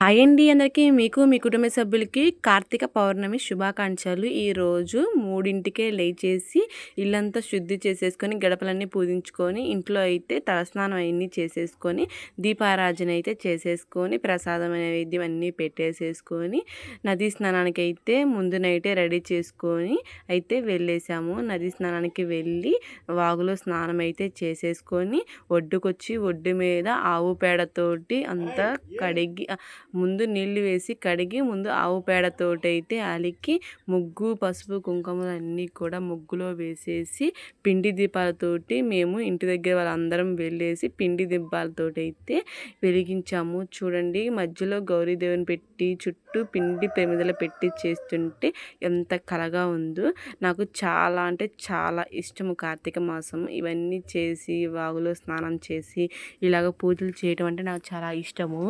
Hi అండి అందరికీ. మీకు మీ కుటుంబ సభ్యులకి కార్తీక పౌర్ణమి శుభాకాంక్షలు. ఈరోజు మూడింటికే లేచేసి ఇల్లంతా శుద్ధి చేసేసుకొని గడపలన్నీ పూజించుకొని ఇంట్లో అయితే తలస్నానం అవన్నీ చేసేసుకొని దీపారాజన అయితే చేసేసుకొని ప్రసాదం నైవేద్యం అన్నీ పెట్టేసేసుకొని నదీ స్నానానికి అయితే ముందు నైటే రెడీ చేసుకొని అయితే వెళ్ళేసాము. నదీ స్నానానికి వెళ్ళి వాగులో స్నానం అయితే చేసేసుకొని ఒడ్డుకొచ్చి ఒడ్డు మీద ఆవు పేడతోటి అంతా కడిగి ముందు నీళ్ళు వేసి కడిగి ముందు ఆవు పేడతోటైతే అలికి ముగ్గు పసుపు కుంకుమలు అన్నీ కూడా ముగ్గులో వేసేసి పిండి దీపాలతోటి మేము ఇంటి దగ్గర వాళ్ళందరం వెళ్ళేసి పిండి దీపాలతోటైతే వెలిగించాము. చూడండి మధ్యలో గౌరీదేవిని పెట్టి చుట్టూ పిండి పెమిదలు పెట్టి చేస్తుంటే ఎంత కలగా ఉందో. నాకు చాలా అంటే చాలా ఇష్టము కార్తీక మాసం. ఇవన్నీ చేసి వాగులో స్నానం చేసి ఇలాగ పూజలు చేయటం అంటే నాకు చాలా ఇష్టము.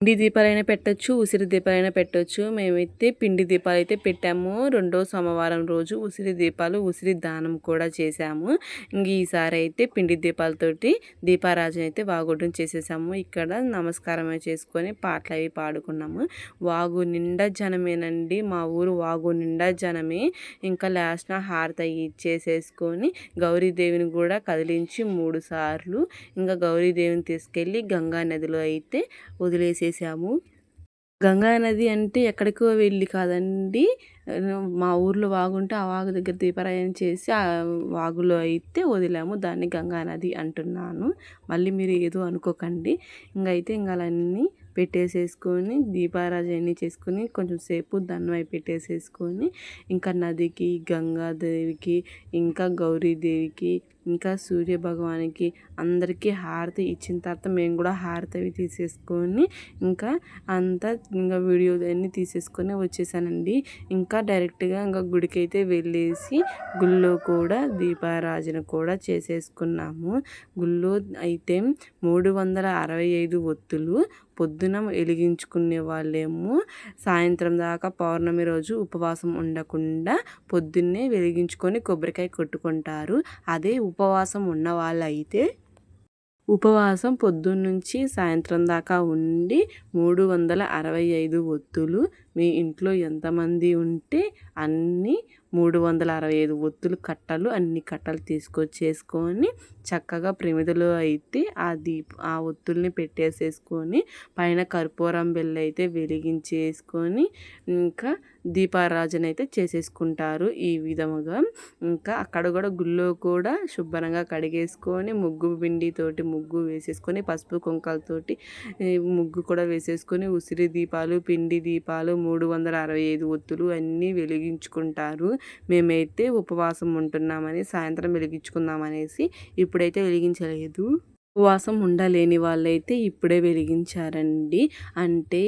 పిండి దీపాలైనా పెట్టచ్చు ఉసిరి దీపాలైనా పెట్టచ్చు. మేమైతే పిండి దీపాలు అయితే పెట్టాము. రెండో సోమవారం రోజు ఉసిరి దీపాలు ఉసిరి దానం కూడా చేశాము. ఇంక ఈసారి అయితే పిండి దీపాలతోటి దీపారాజన అయితే వాగుడ్డం చేసేసాము. ఇక్కడ నమస్కారం చేసుకొని పాటలు అవి పాడుకున్నాము. వాగు నిండా జనమేనండి. మా ఊరు వాగు నిండా జనమే. ఇంకా లాస్ట్న హారత ఇచ్చేసేసుకొని గౌరీదేవిని కూడా కదిలించి మూడు సార్లు ఇంకా గౌరీదేవిని తీసుకెళ్ళి గంగా నదిలో అయితే వదిలేసి చేసాము గంగా నది అంటే ఎక్కడికో వెళ్ళి కాదండి. మా ఊర్లో వాగుంటే ఆ వాగు దగ్గర దీపారాయణ చేసి ఆ వాగులో అయితే వదిలాము. దాన్ని గంగా నది అంటున్నాను. మళ్ళీ మీరు ఏదో అనుకోకండి. ఇంకైతే ఇంకా అన్నీ పెట్టేసేసుకొని దీపారాజన్ని చేసుకొని కొంచెం సేపు దండమై పెట్టేసేసుకొని ఇంకా నదికి గంగాదేవికి ఇంకా గౌరీదేవికి ఇంకా సూర్య భగవానికి అందరికీ హారతి ఇచ్చిన తర్వాత మేము కూడా హారతి అవి తీసేసుకొని ఇంకా అంతా ఇంకా వీడియో అన్నీ తీసేసుకొని వచ్చేసానండి. ఇంకా డైరెక్ట్గా ఇంకా గుడికి అయితే వెళ్ళేసి గుళ్ళో కూడా దీపారాజన కూడా చేసేసుకున్నాము. గుళ్ళో అయితే మూడు వందల అరవై ఐదు ఒత్తులు పొద్దున వెలిగించుకునే వాళ్ళేమో. సాయంత్రం దాకా పౌర్ణమి రోజు ఉపవాసం ఉండకుండా పొద్దున్నే వెలిగించుకొని కొబ్బరికాయ కొట్టుకుంటారు. అదే ఉపవాసం ఉన్న వాళ్ళైతే ఉపవాసం పొద్దున్నుంచి సాయంత్రం దాకా ఉండి మూడు వందల అరవై ఐదు ఒత్తులు మీ ఇంట్లో ఎంతమంది ఉంటే అన్నీ మూడు వందల అరవై ఐదు ఒత్తులు కట్టలు అన్ని కట్టలు తీసుకొచ్చేసుకొని చక్కగా ప్రమిదలో అయితే ఆ దీప ఆ ఒత్తుల్ని పెట్టేసేసుకొని పైన కర్పూరం బెల్ల అయితే వెలిగించేసుకొని ఇంకా దీపారాజన అయితే చేసేసుకుంటారు ఈ విధముగా. ఇంకా అక్కడ కూడా గుళ్ళో కూడా శుభ్రంగా కడిగేసుకొని ముగ్గు పిండితోటి ముగ్గు వేసేసుకొని పసుపు కుంకాలతోటి ముగ్గు కూడా వేసేసుకొని ఉసిరి దీపాలు పిండి దీపాలు మూడు వందల అరవై ఐదు ఒత్తులు అన్నీ వెలిగించుకుంటారు. మేమైతే ఉపవాసం ఉంటున్నామని సాయంత్రం వెలిగించుకుందామనేసి ఇప్పుడైతే వెలిగించలేదు. ఉపవాసం ఉండలేని వాళ్ళైతే ఇప్పుడే వెలిగించారండి. అంటే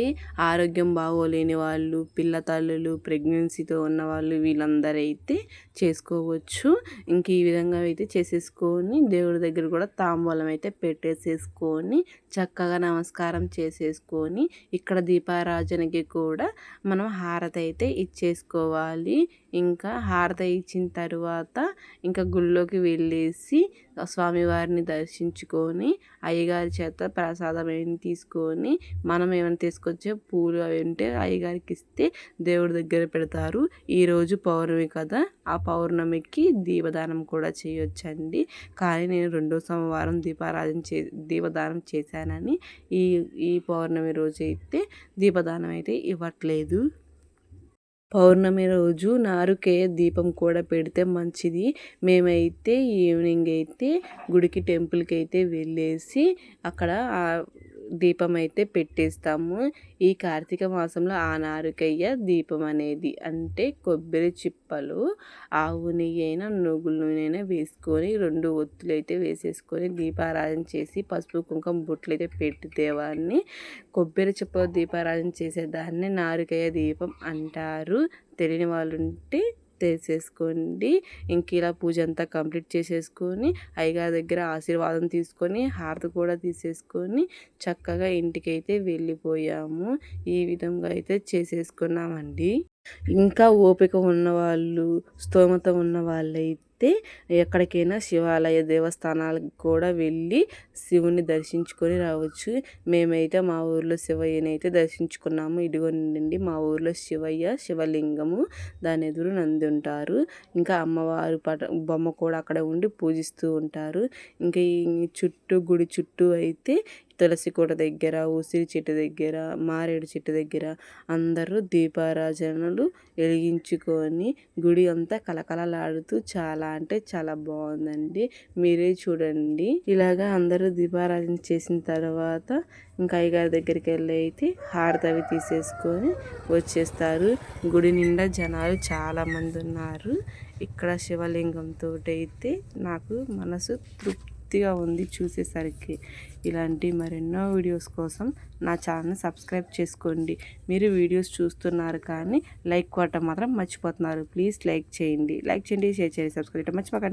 ఆరోగ్యం బాగోలేని వాళ్ళు పిల్ల తల్లులు ప్రెగ్నెన్సీతో ఉన్న వాళ్ళు వీళ్ళందరైతే చేసుకోవచ్చు. ఇంక ఈ విధంగా అయితే చేసేసుకొని దేవుడి దగ్గర కూడా తాంబూలం అయితే పెట్టేసేసుకొని చక్కగా నమస్కారం చేసేసుకొని ఇక్కడ దీపారాజనకి కూడా మనం హారతి అయితే ఇచ్చేసుకోవాలి. ఇంకా హారతి ఇచ్చిన తర్వాత ఇంకా గుళ్ళోకి వెళ్ళేసి స్వామివారిని దర్శించుకొని అయ్యగారి చేత ప్రసాదం ఏమి తీసుకొని మనం ఏమైనా తీసుకొచ్చే పూలు అవి ఉంటే అయ్యగారికి ఇస్తే దేవుడి దగ్గర పెడతారు. ఈరోజు పౌర్ణమి కదా ఆ పౌర్ణమికి దీపదానం కూడా చేయొచ్చండి. కానీ నేను రెండో సోమవారం దీపారాధన చే దీపదానం చేశానని ఈ ఈ పౌర్ణమి రోజు అయితే దీపదానం అయితే ఇవ్వట్లేదు. పౌర్ణమి రోజు నారుకేయ దీపం కూడా పెడితే మంచిది. మేమైతే ఈవినింగ్ అయితే గుడికి టెంపుల్కి అయితే వెళ్ళేసి అక్కడ దీపం అయితే పెట్టేస్తాము. ఈ కార్తీక మాసంలో ఆ దీపం అనేది అంటే కొబ్బరి చిప్పలు ఆవు నెయ్యి అయినా నువ్వుల నూనె అయినా వేసుకొని రెండు ఒత్తులు అయితే వేసేసుకొని దీపారాధన చేసి పసుపు కుంకుమ బొట్లు అయితే పెట్టేవాడిని కొబ్బరి చిప్ప దీపారాధన చేసేదాన్ని నారుకయ్య దీపం అంటారు. తెలియని వాళ్ళు ఉంటే చేసేసుకోండి ఇంక ఇలా పూజ అంతా కంప్లీట్ చేసేసుకొని అయ్యగారి దగ్గర ఆశీర్వాదం తీసుకొని హారతి కూడా తీసేసుకొని చక్కగా ఇంటికైతే వెళ్ళిపోయాము. ఈ విధంగా అయితే చేసేసుకున్నామండి. ఇంకా ఓపిక ఉన్నవాళ్ళు స్తోమత ఉన్న వాళ్ళైతే అయితే ఎక్కడికైనా శివాలయ దేవస్థానాలకు కూడా వెళ్ళి శివుని దర్శించుకొని రావచ్చు. మేమైతే మా ఊర్లో శివయ్యనైతే దర్శించుకున్నాము. ఇదిగోనండి మా ఊర్లో శివయ్య శివలింగము దాని ఎదురు నంది ఉంటారు. ఇంకా అమ్మవారు పట బొమ్మ కూడా అక్కడ ఉండి పూజిస్తూ ఉంటారు. ఇంకా ఈ చుట్టూ గుడి చుట్టూ అయితే తులసి కోట దగ్గర ఉసిరి చెట్టు దగ్గర మారేడు చెట్టు దగ్గర అందరూ దీపారాజనలు వెలిగించుకొని గుడి అంతా కలకలలాడుతూ చాలా అంటే చాలా బాగుందండి. మీరే చూడండి. ఇలాగా అందరూ దీపారాజన చేసిన తర్వాత ఇంకా అయ్యగారి దగ్గరికి వెళ్ళి అయితే హారతవి తీసేసుకొని వచ్చేస్తారు. గుడి నిండా జనాలు చాలామంది ఉన్నారు. ఇక్కడ శివలింగంతో అయితే నాకు మనసు తృప్తిగా ఉంది చూసేసరికి. ఇలాంటి మరెన్నో వీడియోస్ కోసం నా ఛానల్ని సబ్స్క్రైబ్ చేసుకోండి. మీరు వీడియోస్ చూస్తున్నారు కానీ లైక్ కొట్టడం మాత్రం మర్చిపోతున్నారు. ప్లీజ్ లైక్ చేయండి. లైక్ చేయండి షేర్ చేయండి సబ్స్క్రైబ్ చేయడం మర్చిపోకండి.